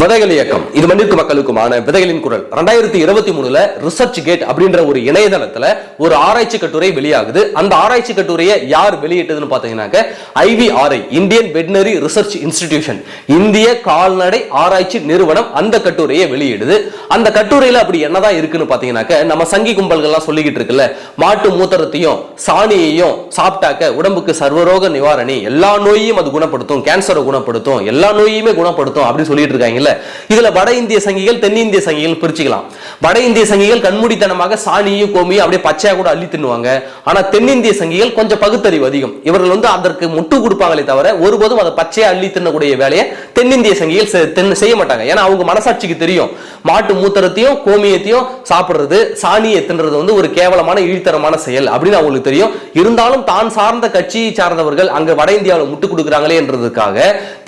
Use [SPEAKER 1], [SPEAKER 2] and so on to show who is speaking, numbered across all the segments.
[SPEAKER 1] விதைகள் இயக்கம். இது மண்ணிற்கு மக்களுக்குமான விதைகளின் குரல். ரெண்டாயிரத்தி இருபத்தி மூணுல ரிசர்ச் கேட் அப்படின்ற ஒரு இணையதளத்துல ஒரு ஆராய்ச்சி கட்டுரை வெளியாகுது. அந்த ஆராய்ச்சி கட்டுரையை யார் வெளியிட்டதுன்னு பாத்தீங்கன்னாக்க IVRI Indian veterinary research institution இந்திய கால்நடை ஆராய்ச்சி நிறுவனம் அந்த கட்டுரையை வெளியிடுது. அந்த கட்டுரையில அப்படி என்னதான் இருக்குன்னு பாத்தீங்கன்னாக்க நம்ம சங்கி கும்பல்கள்லாம் சொல்லிக்கிட்டு இருக்குல்ல மாட்டு மூத்திரத்தையும் சாணியையும் சாப்பிட்டாக்க உடம்புக்கு சர்வரோக நிவாரணி எல்லா நோயையும் அது குணப்படுத்தும் கேன்சரை குணப்படுத்தும் எல்லா நோயுமே குணப்படுத்தும் அப்படின்னு சொல்லிட்டு இருக்காங்கல்ல இதுல வட இந்திய சங்கிகள் தென்னிந்திய சங்கிகள் பிரிச்சுக்கலாம். வட இந்திய சங்கிகள் கண்மூடித்தனமாக சாணியும் கோமியும் அப்படியே பச்சையா கூட அள்ளி தின்னுவாங்க. ஆனா தென்னிந்திய சங்கிகள் கொஞ்சம் பகுத்தறிவு அதிகம். இவர்கள் வந்து அதற்கு முட்டு கொடுப்பாங்களே தவிர ஒருபோதும் அதை பச்சையா அள்ளி தின்னக்கூடிய வேலையை தென்னிந்திய சங்கிகள் செய்ய மாட்டாங்க. ஏன்னா அவங்க மனசாட்சிக்கு தெரியும். மாட்டு மூத்திரத்தையும் கோமியத்தையும் சாப்பிடுறது சாணியை தின்றது வந்து ஒரு கேவலமான இழித்தரமான செயல். அப்படின்னு அவங்களுக்கு தெரியும். இருந்தாலும் தான் சார்ந்த கட்சியை சார்ந்தவர்கள் அங்க வட இந்தியாவில் முட்டு கொடுக்குறாங்களே என்றதுக்காக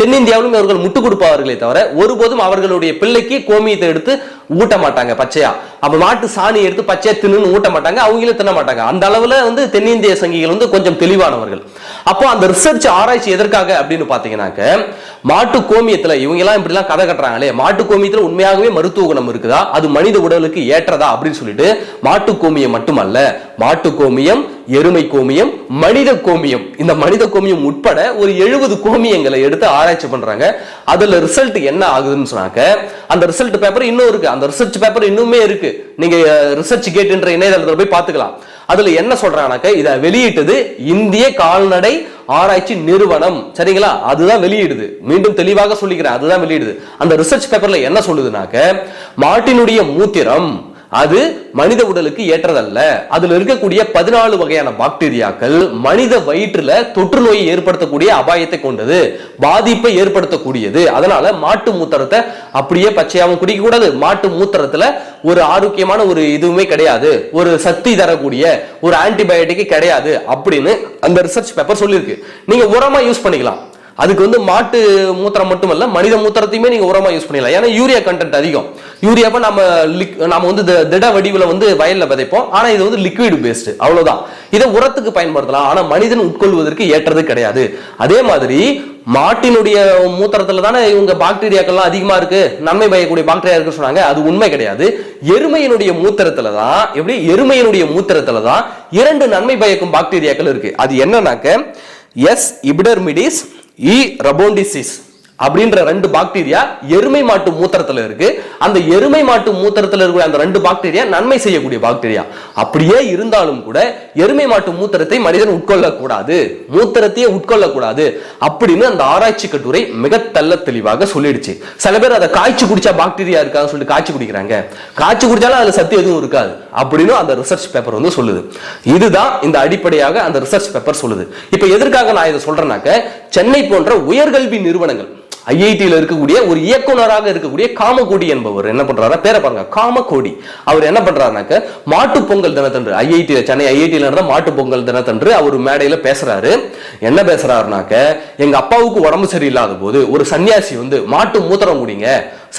[SPEAKER 1] தென்னிந்தியாவிலும் இவர்கள் முட்டு கொடுப்பார்களே தவிர ஒருபோதும் அவர்களுடைய பிள்ளைக்கு கோமியத்தை எடுத்து ஊட்ட மாட்டாங்க பச்சையா. அப்ப மாட்டு சாணி எடுத்து பச்சையா தின்னு ஊட்ட மாட்டாங்க அவங்களும் தின்ன மாட்டாங்க. அந்த அளவுல வந்து தென்னிந்திய சங்கிகள் வந்து கொஞ்சம் தெளிவானவர்கள். அப்போ அந்த ரிசர்ச் ஆராய்ச்சி எதற்காக அப்படின்னு பாத்தீங்கன்னாக்க மாட்டு கோமியத்துல இவங்க எல்லாம் இப்படி எல்லாம் கதை கட்டுறாங்களே. மாட்டு கோமியத்துல உண்மையாகவே மருத்துவ குணம் இருக்குதா? அது மனித உடலுக்கு ஏற்றதா அப்படின்னு சொல்லிட்டு மாட்டு கோமியம் மட்டுமல்ல மாட்டு கோமியம் எருமை கோமியம் மனித கோமியம். இந்த மனித கோமியம் உட்பட ஒரு எழுபது கோமியங்களை எடுத்து ஆராய்ச்சி பண்றாங்க. அதுல ரிசல்ட் என்ன ஆகுதுன்னு சொன்னாக்க அந்த ரிசல்ட் பேப்பர் இன்னும் இருக்கு. அந்த ரிசர்ச் பேப்பர் இன்னுமே இருக்கு. நீங்க ரிசர்ச் கேட்டுன்ற இணையதளத்தில் போய் பார்த்துக்கலாம். அதுல என்ன சொல்றாங்கனாக்க இதை வெளியிட்டது இந்திய கால்நடை ஆராய்ச்சி நிறுவனம். சரிங்களா? அதுதான் வெளியிடுது. மீண்டும் தெளிவாக சொல்லிக்கிறேன் அதுதான் வெளியிடுது. அந்த ரிசர்ச் பேப்பர்ல என்ன சொல்லுதுனாக்க மாட்டினுடைய மூத்திரம் அது மனித உடலுக்கு ஏற்றதல்ல. அதுல இருக்கக்கூடிய பதினாலு வகையான பாக்டீரியாக்கள் மனித வயிற்றுல தொற்று நோயை ஏற்படுத்தக்கூடிய அபாயத்தை கொண்டது பாதிப்பை ஏற்படுத்தக்கூடியது. அதனால மாட்டு மூத்திரத்தை அப்படியே பச்சையாவும் குடிக்க கூடாது மாட்டு மூத்திரத்துல ஒரு ஆரோக்கியமான ஒரு இதுவுமே கிடையாது. ஒரு சக்தி தரக்கூடிய ஒரு ஆன்டிபயோட்டிக் கிடையாது அப்படின்னு அந்த ரிசர்ச் பேப்பர் சொல்லியிருக்கு. நீங்க உரமா யூஸ் பண்ணிக்கலாம். அதுக்கு வந்து மாட்டு மூத்திரம் மட்டும் இல்ல மனித மூத்திரத்தையுமே நீங்க உரமா யூஸ் பண்ணிடலாம். ஏன்னா யூரியா கண்டென்ட் அதிகம். யூரியாவை நம்ம லிக் நம்ம வந்து திட வடிவில் வந்து வயல்ல விதைப்போம். ஆனா இது வந்து லிக்விட் பேஸ்டு அவ்வளவுதான். இதை உரத்துக்கு பயன்படுத்தலாம். ஆனா மனிதன் உட்கொள்வதற்கு ஏற்றது கிடையாது. அதே மாதிரி மாட்டினுடைய மூத்திரத்துல தானே இவங்க பாக்டீரியாக்கள்லாம் அதிகமா இருக்கு. நன்மை பயக்கூடிய பாக்டீரியா இருக்கு சொன்னாங்க. அது உண்மை கிடையாது. எருமையினுடைய மூத்திரத்துல தான் எப்படி? எருமையினுடைய மூத்திரத்துல தான் இரண்டு நன்மை பயக்கும் பாக்டீரியாக்கள் இருக்கு. அது என்னன்னாக்க எஸ் இபிடர்மிடிஸ் E rabondicis. அப்படின்ற ரெண்டு பாக்டீரியா எருமை மாட்டு மூத்திரத்துல இருக்கு. அந்த எருமை மாட்டு மூத்திரத்துல இருக்கிற அந்த ரெண்டு பாக்டீரியா நன்மை செய்யக்கூடிய பாக்டீரியா அப்படியே இருந்தாலும் கூட எருமை மாட்டு மூத்திரத்தை மனிதன் உட்கொள்ளக்கூடாது. மூத்திரத்தையே உட்கொள்ளக்கூடாது. அப்படின்னு அந்த ஆராய்ச்சி கட்டுரை மிக தள்ள தெளிவாக சொல்லிடுச்சு. சில பேர் அதை காய்ச்சி குடிச்சா பாக்டீரியா இருக்கான்னு சொல்லிட்டு காய்ச்சி குடிக்கிறாங்க. காய்ச்சி குடிச்சாலும் அதுல சத்து எதுவும் இருக்காது அப்படின்னு அந்த ரிசர்ச் பேப்பர் வந்து சொல்லுது. இதுதான் இந்த அடிப்படையாக அந்த ரிசர்ச் பேப்பர் சொல்லுது. இப்ப எதற்காக நான் இதை சொல்றேன்னாக்க சென்னை போன்ற உயர்கல்வி நிறுவனங்கள் ஐஐடியில் இருக்கக்கூடிய ஒரு இயக்குனராக இருக்கக்கூடிய காமகோடி என்பவர் என்ன பண்றாரு பேரை பாருங்க காமகோடி. அவர் என்ன பண்றாருனாக்க மாட்டு பொங்கல் தினத்தன்று ஐஐடி சென்னை ஐஐடியில் நடந்த மாட்டு பொங்கல் தினத்தன்று அவர் மேடையில் பேசுறாரு. என்ன பேசுறாருனாக்க எங்க அப்பாவுக்கு உடம்பு சரியில்லாத போது ஒரு சன்னியாசி வந்து மாட்டு மூத்திரம் குடிங்க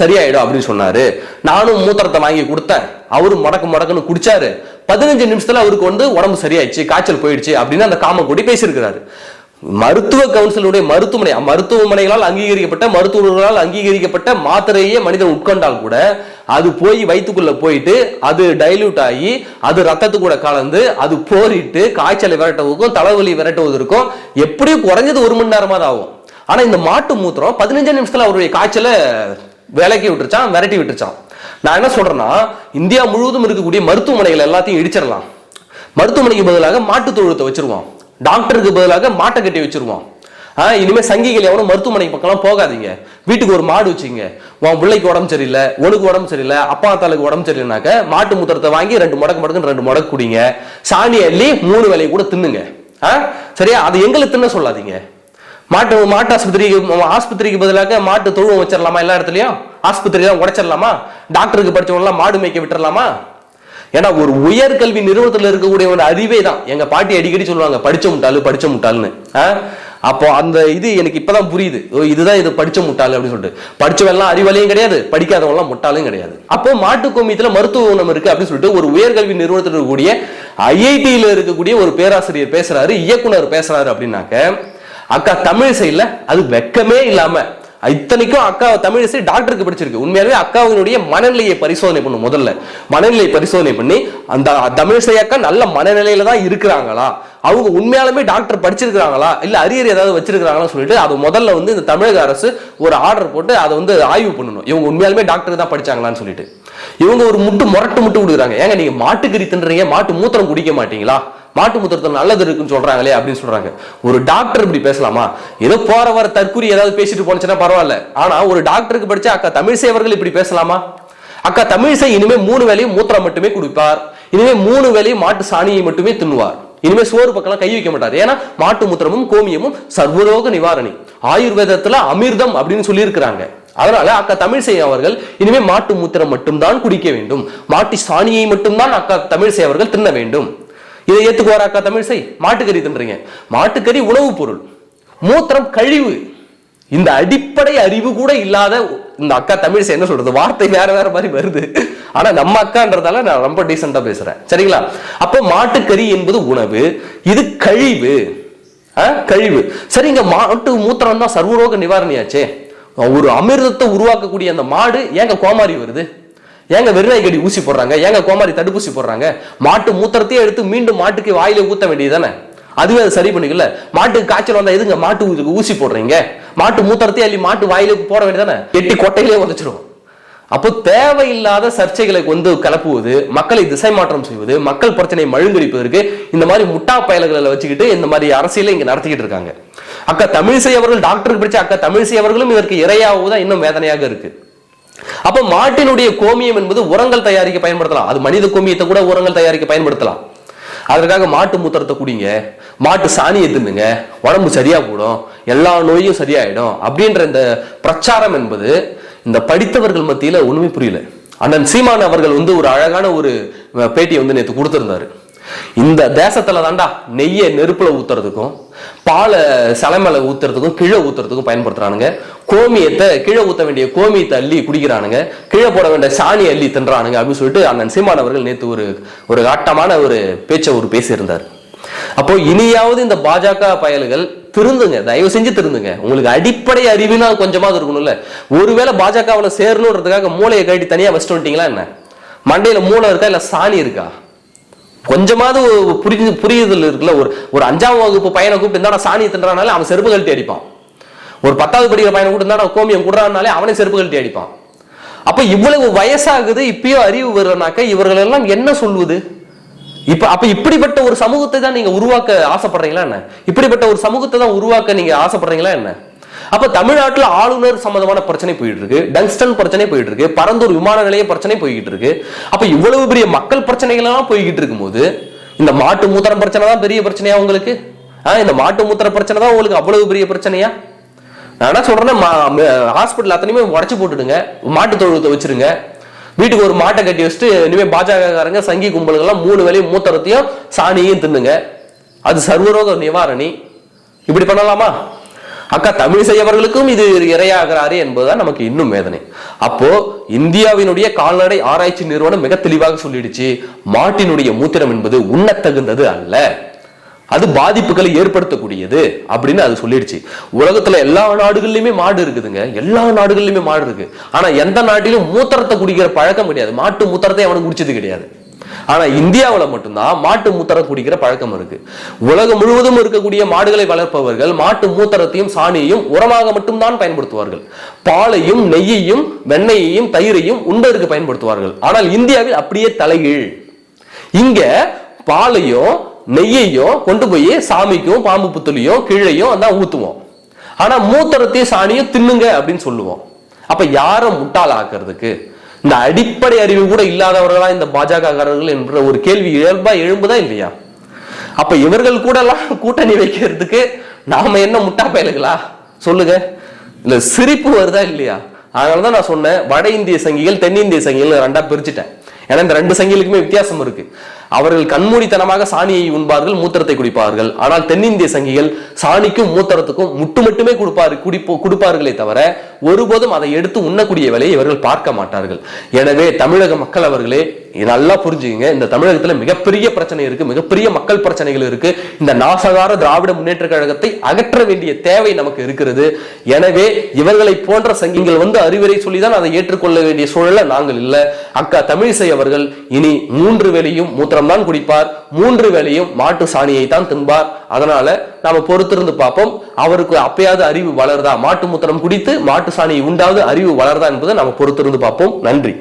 [SPEAKER 1] சரியாயிடும் அப்படின்னு சொன்னாரு. நானும் மூத்திரத்தை வாங்கி கொடுத்தேன். அவரும் மடக்கு மடக்குன்னு குடிச்சாரு. பதினஞ்சு நிமிஷத்துல அவருக்கு வந்து உடம்பு சரியாயிடுச்சு காய்ச்சல் போயிடுச்சு அப்படின்னு அந்த காமகோடி பேசியிருக்கிறாரு. மருத்துவ கவுன்சிலுடைய மருத்துவமனை மருத்துவமனைகளால் அங்கீகரிக்கப்பட்ட மருத்துவர்களால் அங்கீகரிக்கப்பட்ட மாத்திரையே மனிதன் உட்கொண்டால் கூட அது போய் வயிற்றுக்குள்ள போயிட்டு அது டைல்யூட் ஆகி அது ரத்தத்து கூட கலந்து அது போரிட்டு காய்ச்சலை விரட்டுவதற்கும் தலைவலி விரட்டுவதற்கும் எப்படியும் குறைஞ்சது ஒரு மணி நேரமா தான் ஆகும். ஆனா இந்த மாட்டு மூத்திரம் பதினஞ்சு நிமிஷத்துல அவருடைய காய்ச்சலை விலக்கி விட்டுருச்சான் விரட்டி விட்டுருச்சான். நான் என்ன சொல்றேன்னா இந்தியா முழுவதும் இருக்கக்கூடிய மருத்துவமனைகள் எல்லாத்தையும் இடிச்சிடலாம். மருத்துவமனைக்கு பதிலாக மாட்டு தொழுத்தை வச்சிருவோம். டாக்டருக்கு பதிலாக மாட்டை கட்டி வச்சிருவோம் ஆ, சங்கிகள் எவனும் மருத்துவமனை பக்கம்லாம் போகாதீங்க. வீட்டுக்கு ஒரு மாடு வச்சுங்க. உன் பிள்ளைக்கு உடம்பு சரியில்லை உனக்கு உடம்பு சரியில்லை அப்பா தாளுக்கு உடம்பு சரியில்லைனாக்க மாட்டு மூத்திரத்தை வாங்கி ரெண்டு முடக்கு மடக்குன்னு ரெண்டு முடக்கு குடிங்க. சாணி அள்ளி மூணு வேலையை கூட தின்னுங்க. ஆ? சரியா? அது எங்களை தின்ன சொல்லாதீங்க. மாட்டு மாட்டு ஆஸ்பத்திரிக்கு ஆஸ்பத்திரிக்கு பதிலாக மாட்டு தொழுவம் வச்சிடலாமா எல்லா இடத்துலையும்? ஆஸ்பத்திரி தான் உடைச்சிடலாமா டாக்டருக்கு படிச்சவங்க மாடு மேய்க்க விட்டுறலாமா ஏன்னா ஒரு உயர்கல்வி நிறுவனத்தில் இருக்கக்கூடிய ஒரு அறிவே தான். எங்க பாட்டி அடிக்கடி சொல்லுவாங்க படிச்ச முட்டாளு படிச்ச முட்டாள்னு அப்போ அந்த இது எனக்கு இப்பதான் புரியுது. ஓ, இதுதான் இது படிச்ச முட்டாளு அப்படின்னு சொல்லிட்டு. படிச்சவன் எல்லாம் கிடையாது படிக்காதவங்களாம் எல்லாம் முட்டாளும் கிடையாது. அப்போ மாட்டு கோமியத்துல மருத்துவ குணம் இருக்கு அப்படின்னு சொல்லிட்டு ஒரு உயர்கல்வி நிறுவனத்தில் இருக்கக்கூடிய ஐஐடியில இருக்கக்கூடிய ஒரு பேராசிரியர் பேசுறாரு இயக்குனர் பேசுறாரு அப்படின்னாக்க அக்கா தமிழ் சைடில் அது வெக்கமே இல்லாம இத்தனைக்கும் அக்கா தமிழிசை டாக்டருக்கு படிச்சிருக்கு. உண்மையாவே அக்காவினுடைய மனநிலையை பரிசோதனை பண்ணும் முதல்ல. மனநிலை பரிசோதனை பண்ணி அந்த தமிழிசை அக்கா நல்ல மனநிலையில தான் இருக்கிறாங்களா? அவங்க உண்மையாலுமே டாக்டர் படிச்சிருக்கிறாங்களா? இல்ல அரியர் ஏதாவது வச்சிருக்காங்களா சொல்லிட்டு அது முதல்ல வந்து இந்த தமிழக அரசு ஒரு ஆர்டர் போட்டு அதை வந்து ஆய்வு பண்ணணும். இவங்க உண்மையாலுமே டாக்டர் தான் படிச்சாங்களான்னு சொல்லிட்டு. இவங்க ஒரு முட்டு முரட்டு முட்டு கொடுக்குறாங்க. ஏங்க நீங்க மாட்டுக்கறி தின்றீங்க மாட்டு மூத்திரம் குடிக்க மாட்டீங்களா? மாட்டு மூத்திரத்தில் நல்லது இருக்குன்னு சொல்றாங்களே அப்படின்னு சொல்றாங்க. ஒரு டாக்டர் இப்படி பேசலாமா? ஏதோ போற வர தற்கூரி ஏதாவது பேசிட்டு போனச்சுன்னா பரவாயில்ல. ஆனா ஒரு டாக்டருக்கு படிச்ச அக்கா தமிழிசை அவர்கள் இப்படி பேசலாமா? அக்கா தமிழிசை இனிமே மூணு வேலையும் மூத்திரம் மட்டுமே குடிப்பார். இனிமே மூணு வேலையும் மாட்டு சாணியை மட்டுமே தின்னுவார். இனிமே சோறு பக்கம் கை வைக்க மாட்டார். ஏன்னா மாட்டு மூத்திரமும் கோமியமும் சர்வரோக நிவாரணி. ஆயுர்வேதத்துல அமிர்தம் அப்படின்னு சொல்லி இருக்கிறாங்க அதனால அக்கா தமிழிசை அவர்கள் இனிமே மாட்டு மூத்திரம் மட்டும்தான் குடிக்க வேண்டும். மாட்டு சாணியை மட்டும்தான் அக்கா தமிழிசை அவர்கள் தின்ன வேண்டும். இதை ஏத்துக்குவார் அக்கா தமிழிசை? மாட்டுக்கறி தின்றீங்க. மாட்டுக்கறி உணவுப் பொருள். மூத்திரம் கழிவு. இந்த அடிப்படை அறிவு கூட இல்லாத இந்த அக்கா தமிழிசை என்ன சொல்றது? வார்த்தை வேற வேற மாதிரி வருது. ஆனா நம்ம அக்கான்றதால நான் ரொம்ப டீசெண்டா பேசுறேன். சரிங்களா? அப்போ மாட்டுக்கறி என்பது உணவு. இது கழிவு. கழிவு. சரிங்க மாட்டு மூத்திரம் தான் சர்வரோக நிவாரணியாச்சே. ஒரு அமிர்தத்தை உருவாக்கக்கூடிய அந்த மாடு ஏங்க கோமாரி வருது? ஏங்க வெறுநாய் ஊசி போடுறாங்க? ஏங்க கோமாரி தடுப்பூசி போடுறாங்க? மாட்டு மூத்திரத்தையே எடுத்து மீண்டும் மாட்டுக்கு வாயில ஊத்த வேண்டியதுதானே? அதுவே அதை சரி பண்ணிக்கல. மாட்டுக்கு காய்ச்சல் வந்தா எதுங்க மாட்டு ஊசி போடுறீங்க? மாட்டு மூத்திரத்தையே அள்ளி மாட்டு வாயிலே போட வேண்டியதானே எட்டி கொட்டையிலே உதச்சிடும் அப்போ தேவையில்லாத சர்ச்சைகளை வந்து கலப்புவது மக்களை திசை மாற்றம் செய்வது மக்கள் பிரச்சனை மழுங்கடிப்பதற்கு இந்த மாதிரி முட்டா பயல்களை வச்சுக்கிட்டு இந்த மாதிரி அரசியலை இங்க நடத்திக்கிட்டு இருக்காங்க. அக்கா தமிழிசை அவர்கள் டாக்டருக்கு படிச்ச அக்கா தமிழிசை அவர்களும் இதற்கு இரையாவதுதான் இன்னும் வேதனையாக இருக்கு. அப்ப மாட்டினுடைய கோமியம் என்பது உரங்கள் தயாரிக்க பயன்படுத்தலாம். அது மனித கோமியத்தை கூட உரங்கள் தயாரிக்க பயன்படுத்தலாம். அதற்காக மாட்டு மூத்திரத்தை குடிங்க மாட்டு சாணியை தின்னுங்க உடம்பு சரியா போடும் எல்லா நோயும் சரியாயிடும் அப்படின்ற இந்த பிரச்சாரம் என்பது இந்த படித்தவர்கள் மத்தியில ஒன்றுமே புரியல. அண்ணன் சீமான் அவர்கள் வந்து ஒரு அழகான ஒரு பேட்டியை வந்து நேற்று கொடுத்திருந்தாரு. இந்த தேசத்துல தாண்டா நெய்யை நெருப்புல ஊத்துறதுக்கும் பாலை சலைமலை ஊத்துறதுக்கும் கீழே ஊத்துறதுக்கும் பயன்படுத்துறானுங்க. கோமியத்தை கீழே ஊத்த வேண்டிய கோமியத்தை அள்ளி குடிக்கிறானுங்க. கீழே போட வேண்டிய சாணி அள்ளி தின்றானுங்க அப்படின்னு சொல்லிட்டு அண்ணன் சீமான் அவர்கள் ஒரு ஒரு ஆட்டமான ஒரு பேச்சை ஒரு பேசியிருந்தார். அப்போ இனியாவது இந்த பாஜக பயல்கள் திருந்துங்க. தயவு செஞ்சு திருந்துங்க. உங்களுக்கு அடிப்படை அறிவுனா கொஞ்சமாவது இருக்கணும்ல. ஒருவேளை பாஜகவில் சேரணுன்றதுக்காக மூளையை கட்டி தனியாக வச்சுட்டு வந்துட்டீங்களா என்ன? மண்டையில் மூளை இருக்கா இல்லை சாணி இருக்கா? கொஞ்சமாவது புரிஞ்சு புரியுதல் இருக்குல்ல. ஒரு ஒரு அஞ்சாம் வகுப்பு பையனை கூப்பிட்டு இருந்தா சாணி தின்றானாலே அவன் செருப்பு கழட்டி அடிப்பான். ஒரு பத்தாவது படிக்கிற பையனை கூப்பிட்டு இருந்தா கோமியம் குடுறானாலே அவனே செருப்பு கழட்டி அடிப்பான். அப்போ இவ்வளவு வயசாகுது இப்பயோ அறிவு வருனாக்க இவர்கள் எல்லாம் என்ன சொல்வது இப்ப அப்ப இப்படிப்பட்ட ஒரு சமூகத்தை தான் நீங்க உருவாக்க ஆசைப்படுறீங்களா என்ன? இப்படிப்பட்ட ஒரு சமூகத்தை தான் உருவாக்க நீங்க ஆசைப்படுறீங்களா என்ன? அப்ப தமிழ்நாட்டுல ஆளுநர் சம்பந்தமான பிரச்சனை போயிட்டு இருக்கு டங்ஸ்டன் பிரச்சனை போயிட்டு இருக்கு பரந்தூர் விமான நிலைய பிரச்சனை போய்கிட்டு இருக்கு அப்ப இவ்வளவு பெரிய மக்கள் பிரச்சனைகள் எல்லாம் போய்கிட்டு இருக்கும்போது இந்த மாட்டு மூத்திரம் பிரச்சனை தான் பெரிய பிரச்சனையா உங்களுக்கு? ஆ, இந்த மாட்டு மூத்திர பிரச்சனை தான் உங்களுக்கு அவ்வளவு பெரிய பிரச்சனையா? நான் என்ன சொல்றேன்னா ஹாஸ்பிட்டல் அத்தனையுமே உடச்சு போட்டுடுங்க மாட்டு தொழுவத்தை வச்சிருங்க. வீட்டுக்கு ஒரு மாட்டை கட்டி வச்சுட்டு இனிமே பாஜகக்காரங்க சங்கி கும்பல்கள்லாம் மூணு வேலையும் மூத்தரத்தையும் சாணியையும் தின்னுங்க. அது சர்வரோக நிவாரணி. இப்படி பண்ணலாமா? அக்கா தமிழிசை அவர்களுக்கும் இது இரையாகிறாரே என்பதுதான் நமக்கு இன்னும் வேதனை. அப்போ இந்தியாவினுடைய கால்நடை ஆராய்ச்சி நிறுவனம் மிக தெளிவாக சொல்லிடுச்சு மாட்டினுடைய மூத்திரம் என்பது உண்ணத்தகுந்தது அல்ல. அது பாதிப்புகளை ஏற்படுத்தக்கூடியது அப்படின்னு அது சொல்லிடுச்சு. உலகத்துல எல்லா நாடுகள்லயுமே மாடு இருக்குதுங்க. எல்லா நாடுகள்லயுமே மாடு இருக்கு. ஆனா எந்த நாட்டிலும் மூத்திரத்தை குடிக்கிற பழக்கம் கிடையாது. மாட்டு மூத்திரத்தை அவனுக்கு குடிச்சது கிடையாது. ஆனா இந்தியாவில் மட்டும்தான் மாட்டு மூத்திரம் குடிக்கிற பழக்கம் இருக்கு. உலகம் முழுவதும் இருக்கக்கூடிய மாடுகளை வளர்ப்பவர்கள் மாட்டு மூத்திரத்தையும் சாணியையும் உரமாக மட்டும்தான் பயன்படுத்துவார்கள். பாலையும் நெய்யையும் வெண்ணெயையும் தயிரையும் உண்பதற்கு பயன்படுத்துவார்கள். ஆனால் இந்தியாவில் அப்படியே தலைகீழ். இங்க பாலையும் நெய்யையும் கொண்டு போய் சாமிக்கும் பாம்பு புத்துலையும் கீழையும் அதான் ஊத்துவோம். ஆனா மூத்தரத்தையும் சாணியும் தின்னுங்க அப்படின்னு சொல்லுவோம். அப்ப யாரை முட்டாளாக்குறதுக்கு இந்த அடிப்படை அறிவு கூட இல்லாதவர்களா இந்த பாஜகக்காரர்கள் என்ற ஒரு கேள்வி இயல்பா எழும்புதா இல்லையா? அப்ப இவர்கள் கூட எல்லாம் கூட்டணி வைக்கிறதுக்கு நாம என்ன முட்டா பயலுகளா? சொல்லுங்க. இல்ல சிரிப்பு வருதா இல்லையா? அதனாலதான் நான் சொன்னேன் வட இந்திய சங்கிகள் தென்னிந்திய சங்கிகள் ரெண்டா பிரிச்சுட்டேன். ஏன்னா இந்த ரெண்டு சங்கிகளுக்குமே வித்தியாசம் இருக்கு. அவர்கள் கண்மூடித்தனமாக சாணியை உண்பார்கள் மூத்திரத்தை குடிப்பார்கள். ஆனால் தென்னிந்திய சங்கிகள் சாணிக்கும் மூத்திரத்துக்கும் முட்டு மட்டுமே கொடுப்பார் குடிப்போ கொடுப்பார்களே தவிர ஒருபோதும் அதை எடுத்து உண்ணக்கூடிய வேலையை இவர்கள் பார்க்க மாட்டார்கள். எனவே தமிழக மக்கள் அவர்களே நல்லா புரிஞ்சுக்கங்க. இந்த தமிழகத்துல மிகப்பெரிய பிரச்சனை இருக்கு மிகப்பெரிய மக்கள் பிரச்சனைகள் இருக்கு. இந்த நாசகார திராவிட முன்னேற்ற கழகத்தை அகற்ற வேண்டிய தேவை நமக்கு இருக்கிறது. எனவே இவர்களை போன்ற சங்கிகள் வந்து அறிவுரை சொல்லிதான் அதை ஏற்றுக்கொள்ள வேண்டிய சூழல்ல நாங்கள் இல்லை. அக்கா தமிழிசை அவர்கள் இனி மூன்று வேலையும் மூத்திர வேளையும் குடிப்பார். மூன்று வேளையும் மாட்டு சாணியை தான் தின்பார். அதனால நாம பொறுத்திருந்து பார்ப்போம். அவருக்கு அப்பயாவது அறிவு வளருதா? மாட்டு மூத்திரம் குடித்து மாட்டு சாணியை உண்டாவது அறிவு வளருதா என்பதை நாம பொறுத்திருந்து பார்ப்போம். நன்றி.